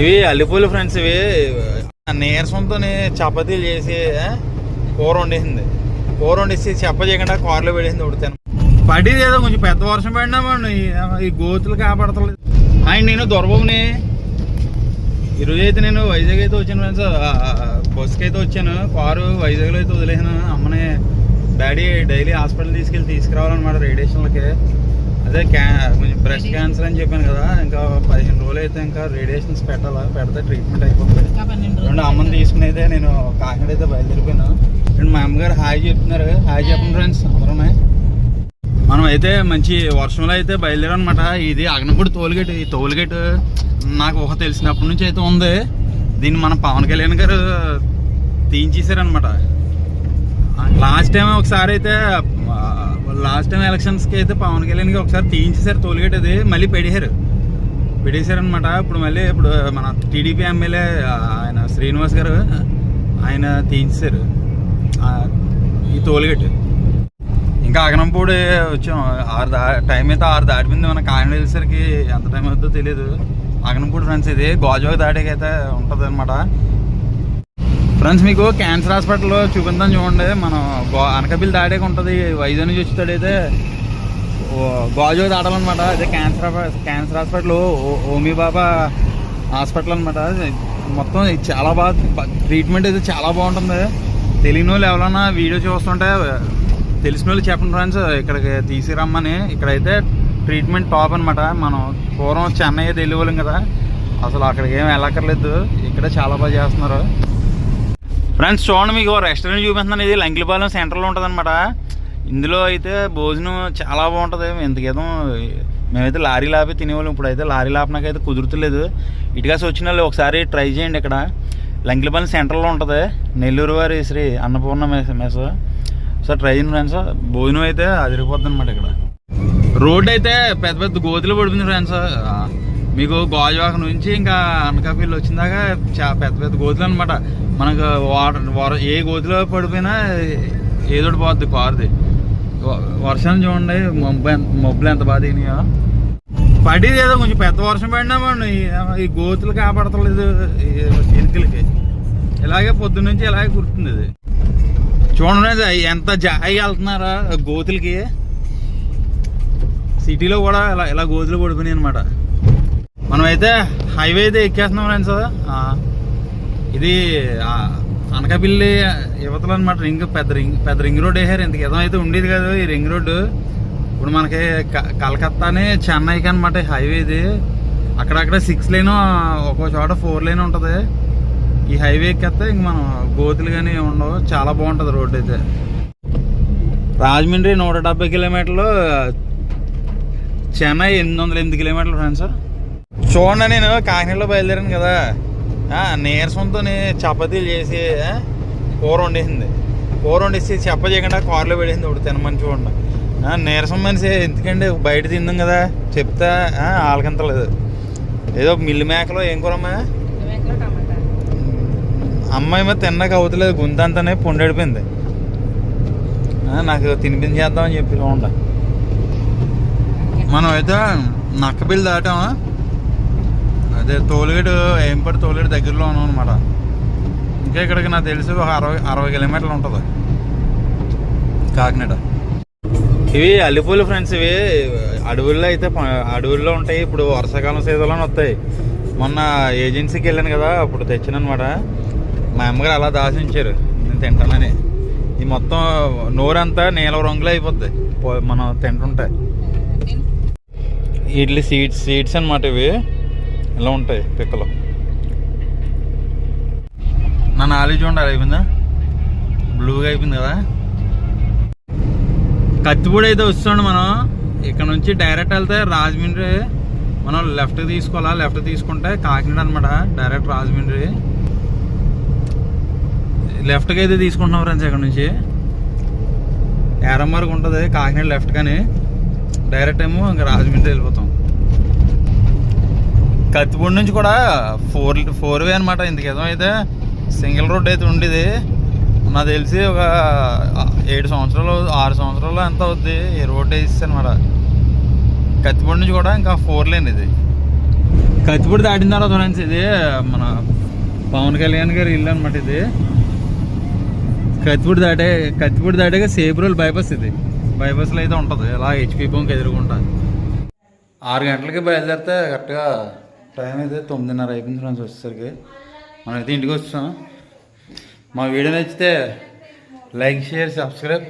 ఇవి అల్లిపూలు ఫ్రెండ్స్ ఇవి నీరసంతో చపాతీలు చేసి కూర వండేసింది. కూర వండేసి చెప్ప చేయకుండా కూరలో పెట్టేసింది ఉడతాను పడింది ఏదో కొంచెం పెద్ద వర్షం పడినా ఈ గోతులు కాపాడతలేదు. ఆయన నేను దొరబాబుని ఈరోజు అయితే నేను వైజాగ్ అయితే వచ్చాను ఫ్రెండ్స్ బస్కి అయితే వచ్చాను. కారు వైజాగ్లో అయితే వదిలేసాను. అమ్మని డాడీ డైలీ హాస్పిటల్ తీసుకెళ్ళి తీసుకురావాలన్నమాట రేడియేషన్లకి. అదే క్యా కొంచెం బ్రెస్ట్ క్యాన్సర్ అని చెప్పాను కదా ఇంకా పదిహేను రోజులు అయితే ఇంకా రేడియేషన్స్ పెట్టాలా పెడితే ట్రీట్మెంట్ అయిపోతుంది. రెండు అమ్మని తీసుకుని అయితే నేను కాకినాడ అయితే బయలుదేరిపోయాను. రెండు మా అమ్మగారు హాయ్ చెప్తున్నారు హాయ్ చెప్పండి ఫ్రెండ్స్ అందరమే మనం అయితే మంచి వర్షంలో అయితే బయలుదేరాం అనమాట ఇది అగ్నపూడి టోల్గేట్ ఈ టోల్గేట్ నాకు ఊహ తెలిసినప్పటి నుంచి అయితే ఉంది. దీన్ని మన పవన్ కళ్యాణ్ గారు తీయించేశారనమాట లాస్ట్ టైం ఒకసారి అయితే లాస్ట్ టైం ఎలక్షన్స్కి అయితే పవన్ కళ్యాణ్కి ఒకసారి తీయించేశారు టోల్గేట్ అది మళ్ళీ పెడిహారు పెట్టేశారనమాట ఇప్పుడు మళ్ళీ ఇప్పుడు మన టీడీపీ ఎమ్మెల్యే ఆయన శ్రీనివాస్ గారు ఆయన తీయించారు ఈ టోల్గేట్ ఇంకా అగనంపూడి వచ్చాం. ఆరు దా టైం అయితే ఆరు దాటిపోయింది. మన కాకినాడ వెళ్ళేసరికి ఎంత టైం అవుతుందో తెలియదు అగనంపూడి ఫ్రెండ్స్ ఇది గోజావరి దాటికి అయితే ఉంటుంది అనమాట ఫ్రెండ్స్ మీకు క్యాన్సర్ హాస్పిటల్లో చూపిద్దాం చూడండి. మనం గో అనకబిల్ దాటాక ఉంటుంది. వైజాగ్ నుంచి వచ్చేటైతే గోజాగ్ దాటాలన్నమాట. అదే క్యాన్సర్ క్యాన్సర్ హాస్పిటల్ ఓ- ఓమి బాబా హాస్పిటల్ అనమాట మొత్తం ఇది చాలా బాగా ట్రీట్మెంట్ అయితే చాలా బాగుంటుంది. తెలియని వాళ్ళు ఎవరన్నా వీడియో చూస్తుంటే తెలిసిన వాళ్ళు చెప్పండి ఫ్రెండ్స్. ఇక్కడికి తీసుకురమ్మని. ఇక్కడైతే ట్రీట్మెంట్ టాప్ అనమాట మనం పూర్వం చెన్నై అయితే వెళ్ళేవాళ్ళం కదా. అసలు అక్కడికి ఏం వెళ్ళక్కర్లేదు. ఇక్కడే చాలా బాగా చేస్తున్నారు. ఫ్రెండ్స్ చూడండి మీకు రెస్టారెంట్ చూపిస్తున్నాను. ఇది లంకిలపాలెం సెంటర్లో ఉంటుంది అనమాట ఇందులో అయితే భోజనం చాలా బాగుంటుంది. ఇంతకేతం మేమైతే లారీ లాపి తినేవాళ్ళం. ఇప్పుడైతే లారీ లాపనకైతే కుదురుతలేదు. ఇటుకాసి వచ్చిన వాళ్ళు ఒకసారి ట్రై చేయండి ఇక్కడ. లంకిలిపాలెం సెంటర్లో ఉంటుంది. నెల్లూరు వారి Shri Annapurna mess mess. So try చేయండి ఫ్రెండ్స్. భోజనం అయితే అదిరిపోద్ది అనమాట ఇక్కడ. రోడ్ అయితే పెద్ద పెద్ద గోతులు పడిపోయింది ఫ్రెండ్స్. మీకు గోజవాక నుంచి ఇంకా అనకాపల్లి వచ్చిందాకా చా- పెద్ద పెద్ద గోతులు అనమాట మనకు వాటర్ ఏ గోతులో పడిపోయినా ఏదోటి పోద్ది కారుది. వ- వర్షం చూడండి మబ్బు ఎంత మబ్బులు ఎంత బాధ తినయో పడేది ఏదో కొంచెం పెద్ద వర్షం పడినా ఈ- గోతులు కాపాడతలేదు ఈ ఎలుకలకి ఇలాగే పొద్దున్న నుంచి ఇలాగే కుడుతుంది ఇది. చూడండి ఎంత జాయిగా వెళ్తున్నారా గోతులకి. సిటీలో కూడా ఇలా ఇలా గోతులు పడిపోయినాయి అనమాట మనం అయితే హైవే అయితే ఎక్కేస్తున్నాం ఫ్రెండ్స్ ఆ, ఇది ఆ, అనకాపల్లి యువతలు అనమాట రింగ్ పెద్ద రింగ్ పెద్ద రింగ్ రోడ్ వేసారు ఇంత ఏదో అయితే ఉండేది కదా ఈ రింగ్ రోడ్డు ఇప్పుడు మనకి క- చెన్నైకి అనమాట హైవే ఇది. అక్కడక్కడ సిక్స్ లైన్ ఒక్కో చోట ఫోర్ లైన్ ఉంటుంది. ఈ హైవే ఎక్కేస్తే ఇంక మనం గోతులు కానీ ఉండవు. చాలా బాగుంటుంది రోడ్ అయితే. రాజమండ్రి నూట డెబ్బై కిలోమీటర్లు చెన్నై ఎనిమిది వందల ఎనిమిది కిలోమీటర్లు ఫ్రెండ్స్. చూడండి నేను కాకినాడలో బయలుదేరాను కదా. నీరసంతో చపాతీలు చేసి కూర వండేసింది. కూర వండేసి చెప్ప చేయకుండా కూరలో పెట్టేసింది ఒకటి తినమని చూడండి. నీరసం మనిషి ఎందుకండి? బయట తిందాం కదా. చెప్తా ఆ, ఆలకింతలేదు ఏదో మిల్లి మేకలో ఏం కూరమ్మా టమాటా అమ్మాయి మీద తిన్నాక అవుతలేదు. గుంతంతానే పొండడిపోయింది ఆ, నాకు తినిపించేద్దామని చెప్పి చూడండి. మనం అయితే నక్కబిల్లు దాటామా? అదే తోలుగేటు ఏంపటి తోలుగేటు దగ్గరలో ఉన్నాం అనమాట ఇంకా ఇక్కడికి నాకు తెలిసి ఒక అరవై అరవై కిలోమీటర్లు ఉంటుంది. కాకినాడ. ఇవి అల్లిపూలు ఫ్రెండ్స్ ఇవి అడవుల్లో అయితే అడవుల్లో ఉంటాయి. ఇప్పుడు వర్షాకాలం సీజన్లోనే వస్తాయి. మొన్న ఏజెన్సీకి వెళ్ళాను కదా అప్పుడు తెచ్చాను అనమాట మా అమ్మగారు అలా దాచించారు. నేను తింటానని. ఈ మొత్తం నోరంతా నీలం రంగులో అయిపోద్ది. పో- మనం తింటుంటే. ఇడ్లీ సీడ్స్ సీడ్స్ అనమాట ఇవి. ఇలా ఉంటాయి పిక్కలు? నా నాలెడ్జ్ చూడండి అయిపోయిందా? బ్లూగా అయిపోయింది కదా? కత్తిపూడి అయితే వస్తుండే మనం. ఇక్కడ నుంచి డైరెక్ట్ వెళ్తే రాజమండ్రి మనం లెఫ్ట్ తీసుకోవాలా? లెఫ్ట్ తీసుకుంటే కాకినాడ అనమాట డైరెక్ట్ రాజమండ్రి. లెఫ్ట్కి అయితే తీసుకుంటున్నాం ఫ్రెండ్స్ ఇక్కడ నుంచి. ఏరం వరకు ఉంటుంది. కాకినాడ లెఫ్ట్ కానీ. డైరెక్ట్ ఏమో ఇంకా రాజమండ్రి వెళ్ళిపోతాం. కత్తిపూడి నుంచి కూడా ఫోర్ ఫోర్ వే అనమాట ఇంతకేదో అయితే సింగిల్ రోడ్ అయితే ఉండేది. నాకు తెలిసి ఒక ఏడు సంవత్సరాలు ఆరు సంవత్సరాలు ఎంత అవుద్ది. ఈ రోడ్ వేసి అనమాట కత్తిపూడి నుంచి కూడా ఇంకా ఫోర్ లేన్ ఇది. కత్తిపూడి దాటిన తర్వాత ఫ్రెండ్స్ ఇది మన పవన్ కళ్యాణ్ గారి ఇల్లు అనమాట ఇది. కత్తిపూడి దాటే కత్తిపూడి దాటాక సేపురోల్ బైపాస్ ఇది. బైపాస్లో అయితే ఉంటుంది. ఇలా హెచ్పి పంక్ ఎదురుకుంటా. ఆరు గంటలకి బయలుదేరితే కరెక్ట్గా టైం అయితే తొమ్మిదిన్నర అయిపోయింది ఫ్రెండ్స్ వచ్చేసరికి. మనం అయితే ఇంటికి వస్తున్నాం మా వీడియో నచ్చితే లైక్ షేర్ సబ్స్క్రైబ్.